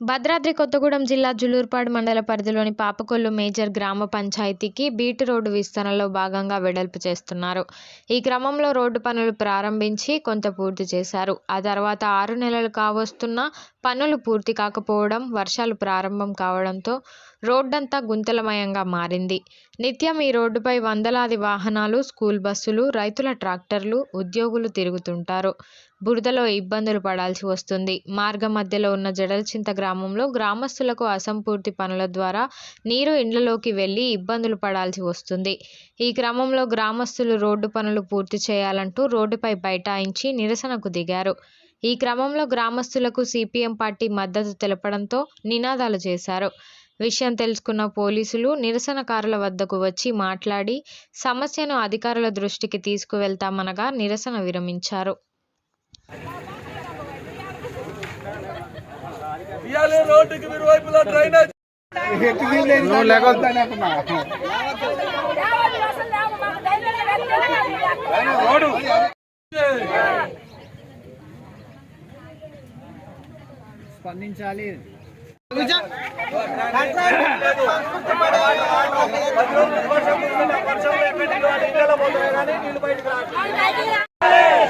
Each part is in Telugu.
భద్రాద్రి కొత్తగూడెం జిల్లా జులూర్పాడు మండల పరిధిలోని పాపకొల్లు మేజర్ గ్రామ పంచాయతీకి బీటు రోడ్డు విస్తరణలో భాగంగా వెడల్పు చేస్తున్నారు. ఈ క్రమంలో రోడ్డు పనులు ప్రారంభించి కొంత పూర్తి చేశారు. ఆ తర్వాత ఆరు నెలలు కావస్తున్నా పనులు పూర్తి కాకపోవడం వర్షాలు ప్రారంభం కావడంతో రోడ్డంతా గుంతలమయంగా మారింది. నిత్యం ఈ రోడ్డుపై వందలాది వాహనాలు స్కూల్ బస్సులు రైతుల ట్రాక్టర్లు ఉద్యోగులు తిరుగుతుంటారు. బురదలో ఇబ్బందులు పడాల్సి వస్తుంది. మార్గ మధ్యలో ఉన్న జడల్చింత గ్రామంలో గ్రామస్తులకు అసంపూర్తి పనుల ద్వారా నీరు ఇండ్లలోకి వెళ్ళి ఇబ్బందులు పడాల్సి వస్తుంది. ఈ క్రమంలో గ్రామస్తులు రోడ్డు పనులు పూర్తి చేయాలంటూ రోడ్డుపై బైఠాయించి నిరసనకు దిగారు. ఈ క్రమంలో గ్రామస్తులకు సిపిఎం పార్టీ మద్దతు తెలపడంతో నినాదాలు చేశారు. విషయం తెలుసుకున్న పోలీసులు నిరసనకారుల వద్దకు వచ్చి మాట్లాడి సమస్యను అధికారుల దృష్టికి తీసుకువెళ్తామనగా నిరసన విరమించారు. ఇవాళ రోడ్డుకి మీరు వైపులా డ్రైనేజ్. రోడ్డు. స్పందించాలి.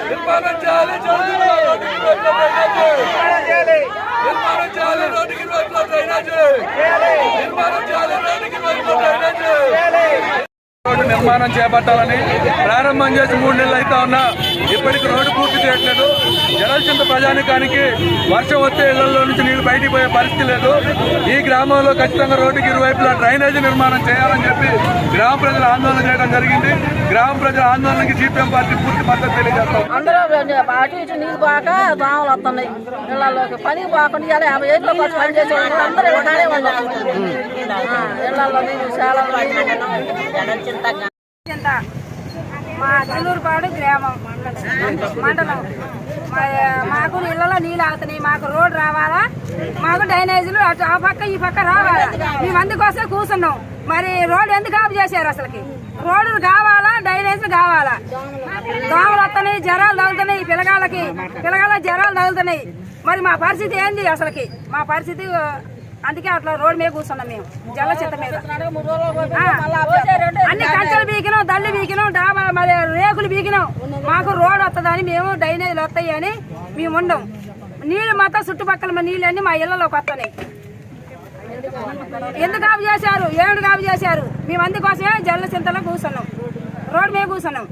నిర్మాణం చేయాలి జల్దీగా రోడ్డుకి వైపులా డ్రైనేజ్ నిర్మాణం చేయాలి రోడ్డుకి వైపులా డ్రైనేజ్ నిర్మాణం చేయాలి రోడ్డుకి వైపులా డ్రైనేజ్ రోడ్డు నిర్మాణం చేపట్టాలని ప్రారంభం చేసి మూడు నెలలు అయితే ఉన్నా ఇప్పటికి రోడ్డు పూర్తి చేయట్లేదు. జలచింత ప్రజానికానికి వర్షం వస్తే ఇళ్ళలో నుంచి బయటికి పోయే పరిస్థితి లేదు. ఈ గ్రామంలో ఖచ్చితంగా రోడ్డుకి ఇరువైపులా డ్రైనేజీ నిర్మాణం చేయాలని చెప్పి గ్రామ ప్రజలు ఆందోళన చేయడం జరిగింది. గ్రామ ప్రజల ఆందోళనకి సిపిఎం పార్టీ పూర్తి మద్దతు తెలియజేస్తాం. అందరూ అటు ఇటు నీళ్ళు పోక దోమలు వస్తున్నాయి ఇళ్ళలోకి. పనికి పోకుండా ఇలా యాభై ఏళ్ళకి వచ్చి పని చేసే వాళ్ళు అందరూ ఇలానే ఉన్నారు ఆ, ఇళ్ళలో నీళ్ళు చాలా చింత మా జులూరుపాడు గ్రామం మండలం. మాకు ఇళ్ళలో నీళ్ళు ఆగుతున్నాయి. మాకు రోడ్ రావాలా? మాకు డ్రైనేజీలు అటు ఆ పక్క ఈ పక్క రావాలా? మేము అందుకోసం కూర్చున్నాం. మరి రోడ్ ఎందుకు ఆపు చేశారు అసలుకి? రోడ్లు కావాలా? డ్రైనేజీలు కావాలా? దోమలు వస్తున్నాయి జ్వరాలు తగులుతున్నాయి పిల్లగాళ్ళకి. పిల్లగాళ్ళ జ్వరాలు తగులుతున్నాయి. మరి మా పరిస్థితి ఏంది అసలుకి? మా పరిస్థితి అందుకే అట్లా రోడ్ మీద కూర్చున్నాం మేము. జల్ల చెత్త మీద. అన్ని కంచెలు బీకినాం దళ్ళు బీకినాం డాబా మరి రేకులు బీకినాం మాకు రోడ్ వస్తుందని మేము డ్రైనేజీలు వస్తాయి అని మేము ఉండం. నీళ్ళు మొత్తం చుట్టుపక్కల మా నీళ్ళు అన్ని మా ఇళ్ళలోకి వస్తున్నాయి ఎందుకు ఆపు చేశారు? ఏడు కాపు చేశారు? మేము అందుకోసమే జల్ల చింతలో కూర్చున్నాం. రోడ్డు మీద కూర్చున్నాం.